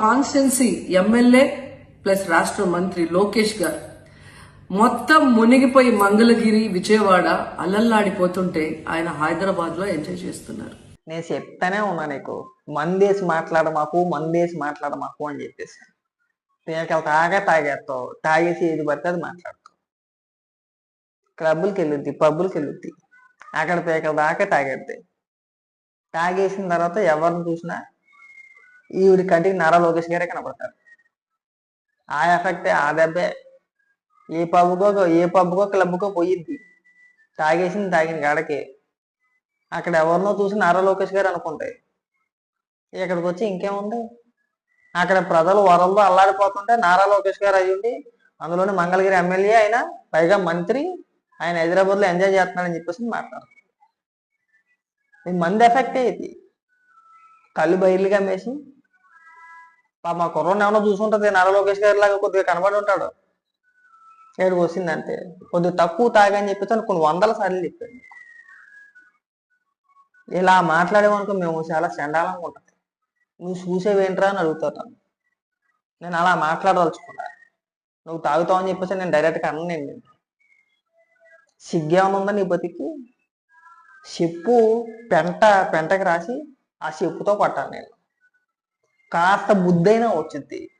Constituency MLA plus రాష్ట్ర మంత్రి లోకేష్ గారు. మొత్తం మునిగిపోయి మంగళగిరి విజయవాడ అల్లల్లాడిపోతుంటే ఆయన హైదరాబాద్లో ఎంజాయ్ చేస్తున్నారు. నేను చెప్తానే ఉన్నా నీకు మందేసి మాట్లాడమాకు మందేసి మాట్లాడమాకు అని చెప్పేసి. నేను తాగా తాగేస్తావు. తాగేసి ఏది పడితే అది మాట్లాడతావు. క్లబ్బులకి వెళ్ళుద్ది పబ్బులకి వెళ్ళుద్ది అక్కడ పీకలు దాకా తాగేద్ది. తాగేసిన తర్వాత ఎవరిని చూసినా ఈవిడి కంటికి నారా లోకేష్ గారే కనపడతారు. ఆ ఎఫెక్టే ఆ దెబ్బే. ఏ పబ్బుకో ఏ పబ్బుకో క్లబ్కో పోయిద్ది. తాగేసింది తాగిన గాడకి అక్కడ ఎవరినో చూసి నారా లోకేష్ గారు అనుకుంటాయి. ఇక్కడికి వచ్చి ఇంకేముంది? అక్కడ ప్రజలు వరల్లో అల్లాడిపోతుంటే నారా లోకేష్ గారు అయ్యుండి అందులోని మంగళగిరి ఎమ్మెల్యే ఆయన పైగా మంత్రి ఆయన హైదరాబాద్లో ఎంజాయ్ చేస్తున్నాడని చెప్పేసి మాట్లాడు ఇది మంది ఎఫెక్టే ఇది. కళ్ళు బయర్లుగా మేసి మా కుర్రోని ఏమైనా చూసుంటది నారా లోకేష్ గారి లాగా కొద్దిగా కనబడి ఉంటాడు. ఏడుకు అంతే కొద్దిగా తక్కువ తాగని చెప్పేసి కొన్ని వందల సార్లు చెప్పాడు. ఇలా మాట్లాడేవనుకో మేము చాలా చండాలంగా ఉంటుంది నువ్వు చూసేవేంట్రా అని అడుగుతాను నేను అలా మాట్లాడదలుచుకున్నా. నువ్వు తాగుతావు అని చెప్పేసి నేను డైరెక్ట్గా అన్న నేను. సిగ్గేమన్నా ఉందా నీ బతికి? చెప్పు పెంట పెంటకి రాసి ఆ చెప్పుతో కొట్టాను నేను. కాస్త బుద్ధైనా వచ్చింది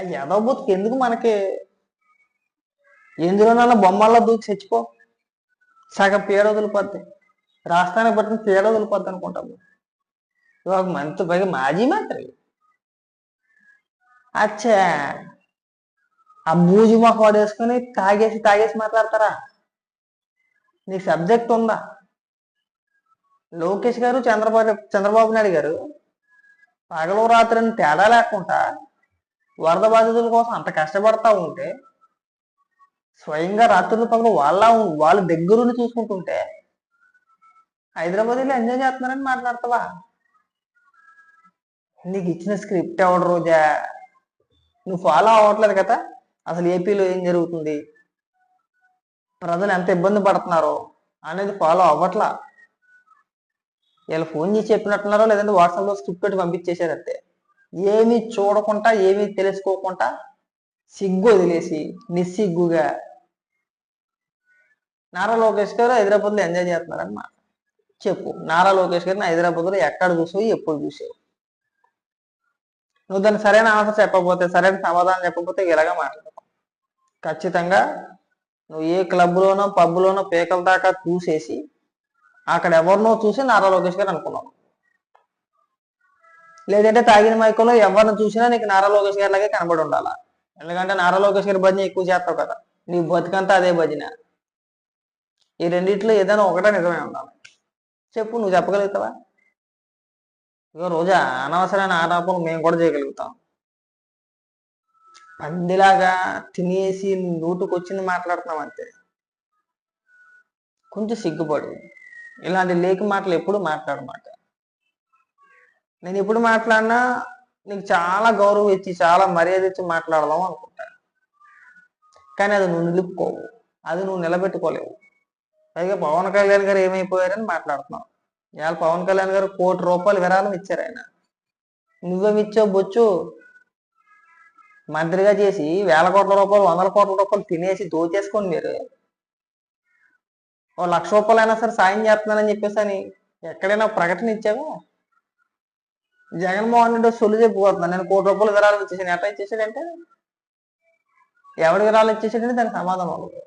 ఆ ఎదవ ఎందుకు మనకి? ఎందులోనైనా బొమ్మల్లో దూకి చచ్చిపో. సగం పేడ వదిలిపోద్ది. రాష్ట్రానికి పట్టిన పేడ వదిలిపోద్ది అనుకుంటాము ఒక మంత్రి పైగా మాజీ మంత్రి. అచ్చా. ఆ బూజు మొక్క వాడేసుకొని తాగేసి తాగేసి మాట్లాడతారా? నీకు సబ్జెక్ట్ ఉందా? లోకేష్ గారు చంద్రబాబు చంద్రబాబు నాయుడు గారు పగలు రాత్రిని తేడా లేకుండా వరద బాధితుల కోసం అంత కష్టపడతా ఉంటే స్వయంగా రాత్రులు పగలు వాళ్ళ వాళ్ళ దగ్గరుండి చూసుకుంటుంటే హైదరాబాద్లో ఎంజాయ్ చేస్తున్నారని మాట్లాడతావా? నీకు ఇచ్చిన స్క్రిప్ట్ ఎవడు రోజా? నువ్వు ఫాలో అవ్వట్లేదు కదా? అసలు ఏపీలో ఏం జరుగుతుంది? ప్రజలు ఎంత ఇబ్బంది పడుతున్నారో అనేది ఫాలో అవ్వట్లా. వీళ్ళు ఫోన్ చేసి చెప్పినట్టున్నారో లేదంటే వాట్సాప్లో స్క్రిప్ట్ పెట్టి పంపించేశారు అంతే. ఏమీ చూడకుండా ఏమీ తెలుసుకోకుండా సిగ్గు వదిలేసి నిస్సిగ్గుగా నారా లోకేష్ గారు హైదరాబాద్లో ఎంజాయ్ చేస్తున్నారన్నమాట. చెప్పు నారా లోకేష్ గారిని హైదరాబాద్లో ఎక్కడ చూసావు ఎప్పుడు చూసావు? నువ్వు దాన్ని సరైన ఆన్సర్ చెప్పకపోతే సరైన సమాధానం చెప్పకపోతే ఇలాగా మాట్లాడతావు. ఖచ్చితంగా నువ్వు ఏ క్లబ్లోనో పబ్లోనో పేకల దాకా చూసేసి అక్కడ ఎవరినో చూసి నారా లోకేష్ గారు అనుకున్నావు లేదంటే తాగిన మైకులో ఎవరిని చూసినా నీకు నారా లోకేష్ గారి లాగే కనబడి ఉండాలా? ఎందుకంటే నారా లోకేష్ గారి భజన ఎక్కువ చేస్తావు కదా. నీ బతుకంతా అదే భజన. ఈ రెండిట్లో ఏదైనా ఒకటే నిజమే ఉండాలి. చెప్పు నువ్వు చెప్పగలుగుతావా? ఇగో రోజా అనవసరమైన ఆరోపణలు మేము కూడా చేయగలుగుతాం. పందిలాగా తినేసి నోటుకొచ్చింది మాట్లాడుతున్నాం అంతే. కొంచెం సిగ్గుపడు. ఇలాంటి లేకి మాటలు ఎప్పుడు మాట్లాడమాట. నేను ఎప్పుడు మాట్లాడినా నీకు చాలా గౌరవం ఇచ్చి చాలా మర్యాద ఇచ్చి మాట్లాడదాం అనుకుంటా. కానీ అది నువ్వు నిలుపుకోవు. అది నువ్వు నిలబెట్టుకోలేవు. పైగా పవన్ కళ్యాణ్ గారు ఏమైపోయారని మాట్లాడుతున్నావు ఇవాళ పవన్ కళ్యాణ్ గారు కోటి రూపాయలు విరాళం ఇచ్చారు ఆయన. నువ్వేమి బొచ్చు? మంత్రిగా చేసి వేల కోట్ల రూపాయలు వందల కోట్ల రూపాయలు తినేసి దోచేసుకోండి మీరు. ఓ లక్ష రూపాయలైనా సరే సాయం చేస్తున్నానని చెప్పేసి అని ఎక్కడైనా ప్రకటన ఇచ్చావా? జగన్మోహన్ రెడ్డి సొల్లు చెప్పిపోతున్నాను నేను కోటి రూపాయలు విరాళం ఇచ్చేసాను. ఎట్లా ఇచ్చేసాడంటే? ఎవడి విరాళం ఇచ్చేసాడంటే దానికి సమాధానం ఉండదు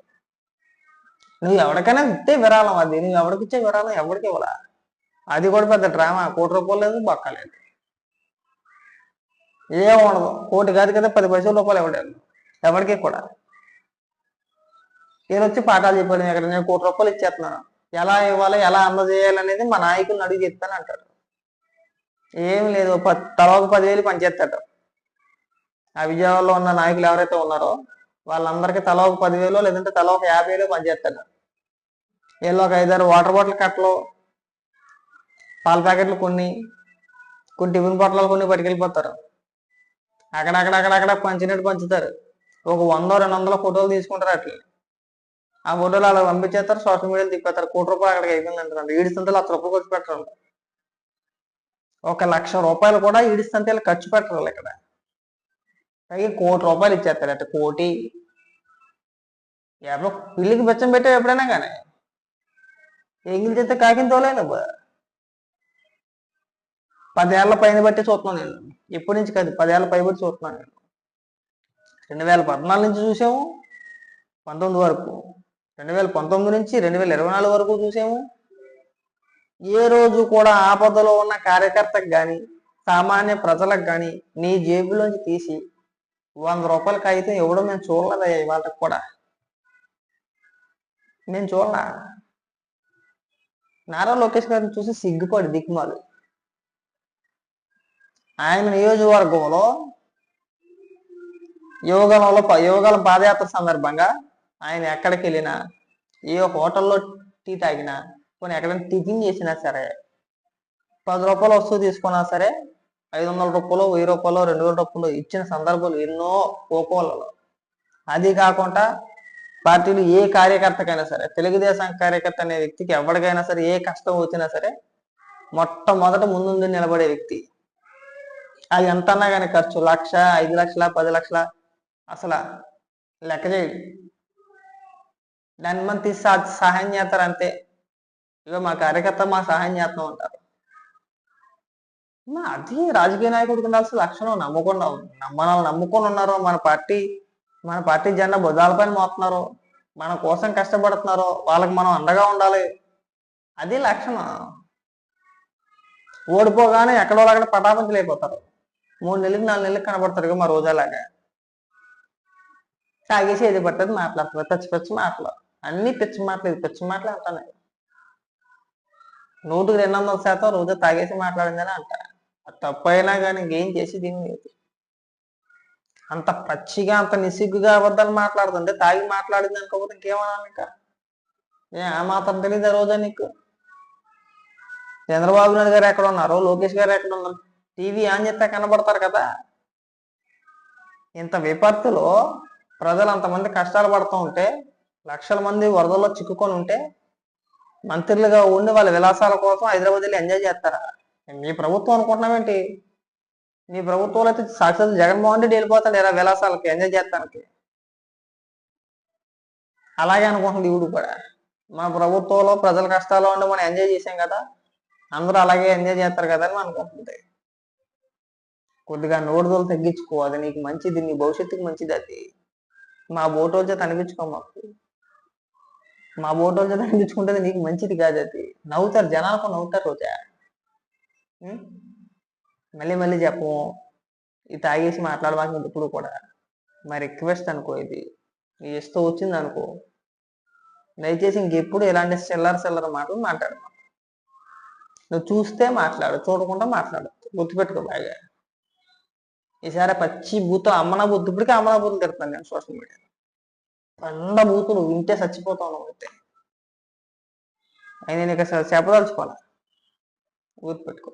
నువ్వు ఎవరికైనా ఇస్తే విరాళం అది. నువ్వు ఎవరికి ఇచ్చే విరాళం ఎవరికి ఇవ్వలా? అది కూడా పెద్ద డ్రామా. కోటి రూపాయలు లేదు బొక్కలేదు ఏం ఉండదు కోటి కాదు కదా పది పైసలు రూపాయలు ఇవ్వలేదు. ఎవరికి కూడా. నేను వచ్చి పాఠాలు చెప్పాడు ఇక్కడ నేను కోటి రూపాయలు ఇచ్చేస్తున్నాను. ఎలా ఇవ్వాలి ఎలా అందజేయాలి అనేది మా నాయకులను అడిగి చెప్తాను అంటాడు. ఏం లేదు ప- తలా ఒక పదివేలు పనిచేస్తాడు. ఆ విజయవాడలో ఉన్న నాయకులు ఎవరైతే ఉన్నారో వాళ్ళందరికీ తల ఒక పదివేలు లేదంటే తల ఒక యాభై వేలు పనిచేస్తాడు. వీళ్ళు ఒక ఐదారు వాటర్ బాటిల్ కట్టలు పాల ప్యాకెట్లు కొన్ని కొన్ని టిఫిన్ పొట్లాలు కొన్ని పట్టుకెళ్ళిపోతారు. అక్కడక్కడ పంచినట్టు పంచుతారు ఒక వంద రెండు వందల ఫోటోలు తీసుకుంటారు అట్లా ఆ ఫోటోలు అలా పంపించేస్తారు సోషల్ మీడియాలో తిప్పేస్తారు. కోటి రూపాయలు అక్కడికి అయిపోయింది అంటారు ఈడిస్తుంటే లక్ష రూపాయలు ఖర్చు పెట్టరు ఒక లక్ష రూపాయలు కూడా ఈడిస్తుంటే ఖర్చు పెట్టరు ఇక్కడ. పైగా కోటి రూపాయలు ఇచ్చేస్తారట. కోటి ఎవరో పిల్లికి బెచ్చం పెట్టే ఎప్పుడైనా కానీ. ఎంగిల్ చేస్తే కాకిన నువ్వు పదేళ్ళ పైన బట్టి చూస్తున్నాను నేను. ఎప్పటి నుంచి కాదు పదేళ్ళ పై బట్టి చూస్తున్నాను నేను. రెండు వేల పద్నాలుగు నుంచి చూసాము పంతొమ్మిది వరకు. రెండు వేల పంతొమ్మిది నుంచి రెండు వేల ఇరవై నాలుగు వరకు చూసాము. ఏ రోజు కూడా ఆపదలో ఉన్న కార్యకర్తకు కానీ సామాన్య ప్రజలకు కానీ నీ జేబులోంచి తీసి వంద రూపాయల కాగితం ఇవ్వడం మేము చూడలేదయ్యా ఇవాళ కూడా. నేను చూడలా. నారా లోకేష్ గారిని చూసి సిగ్గుపడి దిక్కుమాలు. ఆయన నియోజకవర్గంలో యువగలంలో యువగలం పాదయాత్ర సందర్భంగా ఆయన ఎక్కడికి వెళ్ళినా ఏ హోటల్లో టీ తాగినా కొన్ని ఎక్కడైనా టిఫిన్ చేసినా సరే పది రూపాయలు వస్తువు తీసుకున్నా సరే ఐదు వందల రూపాయలు వెయ్యి రూపాయలు రెండు వేల రూపాయలు ఇచ్చిన సందర్భాలు ఎన్నో కోకోలలో. అది కాకుండా పార్టీలు ఏ కార్యకర్తకైనా సరే తెలుగుదేశం కార్యకర్త అనే వ్యక్తికి ఎవరికైనా సరే ఏ కష్టం వచ్చినా సరే మొట్టమొదట ముందుండి నిలబడే వ్యక్తి. అది ఎంత అన్నా కానీ ఖర్చు లక్ష ఐదు లక్షల పది లక్షల అసలు లెక్క చేయడు. నన్మని తీసి సహాయం చేస్తారు అంతే ఇక మా కార్యకర్త మా సహాయం చేస్తున్నాం అంటారు అది రాజకీయ నాయకుడికి ఉండాల్సిన లక్షణం నమ్మకుండా మనల్ని నమ్ముకొని ఉన్నారు మన పార్టీ మన పార్టీ జెండా భుజాలపైన మోస్తున్నారు. మన కోసం కష్టపడుతున్నారు వాళ్ళకి మనం అండగా ఉండాలి. అది లక్షణం. ఓడిపోగానే ఎక్కడో అక్కడ పటాపంచలు అయిపోతారు. మూడు నెలలకి నాలుగు నెలలకు కనబడతారు ఇక మా రోజాలాగా తాగేసి ఏది పట్టదు మాట్లాడుతుంది పచ్చి పచ్చి మాటలు. అన్ని పిచ్చి మాటలు పిచ్చి మాటలే అంటాను. నూటికి రెండు వందల శాతం రోజు తాగేసి మాట్లాడిందని అంట. అది అయినా కానీ ఇంకేం చేసి దీన్ని లేదు. అంత పచ్చిగా అంత నిసిగ్గుగా అబద్ధాలు మాట్లాడుతుంటే తాగి మాట్లాడింది అనుకోకపోతే ఇంకేమన్నా ఇంకా? ఏ ఆ మాత్రం తెలియదు రోజా నీకు? చంద్రబాబు నాయుడు గారు ఎక్కడ ఉన్నారు? లోకేష్ గారు ఎక్కడ ఉన్నారు? టీవీ ఆన్ చేస్తే కనబడతారు కదా? ఇంత విపత్తులో ప్రజలు అంతమంది కష్టాలు పడుతూ ఉంటే లక్షల మంది వరదల్లో చిక్కుకొని ఉంటే మంత్రులుగా ఉండి వాళ్ళ విలాసాల కోసం హైదరాబాద్ వెళ్ళి ఎంజాయ్ చేస్తారా? మీ ప్రభుత్వం అనుకుంటున్నామేంటి మీ ప్రభుత్వంలో అయితే సాక్షాత్ జగన్మోహన్ రెడ్డి వెళ్ళిపోతాడు ఇలా విలాసాలకి ఎంజాయ్ చేస్తానికి? అలాగే అనుకుంటుంది ఇవిడు కూడా. మన ప్రభుత్వంలో ప్రజల కష్టాల్లో ఉండి మనం ఎంజాయ్ చేసాం కదా అందరూ అలాగే ఎంజాయ్ చేస్తారు కదా అని అనుకుంటుంది కొద్దిగా నోడుదలు తగ్గించుకో అది నీకు మంచిది నీ భవిష్యత్తుకి మంచిది అది. మా బోటోల చేత అనిపించుకో మాకు. మా బోటోల చేత అనిపించుకుంటే నీకు మంచిది కాదు అది. నవ్వుతారు జనాలకు నవ్వుతారు రోజా. మళ్ళీ మళ్ళీ చెప్పము ఇది తాగేసి మాట్లాడమాక ఇప్పుడు కూడా. మరి రిక్వెస్ట్ అనుకో ఇది. ఇస్తూ వచ్చింది అనుకో. దయచేసి ఇంకెప్పుడు ఇలాంటి చిల్లర చిల్లర మాటలు మాట్లాడు నువ్వు చూస్తే మాట్లాడు చూడకుండా మాట్లాడు. గుర్తుపెట్టుకో బాగా. ఈసారి పచ్చి బూతులు అమ్మన బుద్ధి ఇప్పటికే అమ్మన బూతులు తిడతాను నేను సోషల్ మీడియా పండ నువ్వు వింటే చచ్చిపోతావు నువ్వు అయితే. అయినా నీకు అసలు చెప్పదలుచుకోవాలా పెట్టుకో.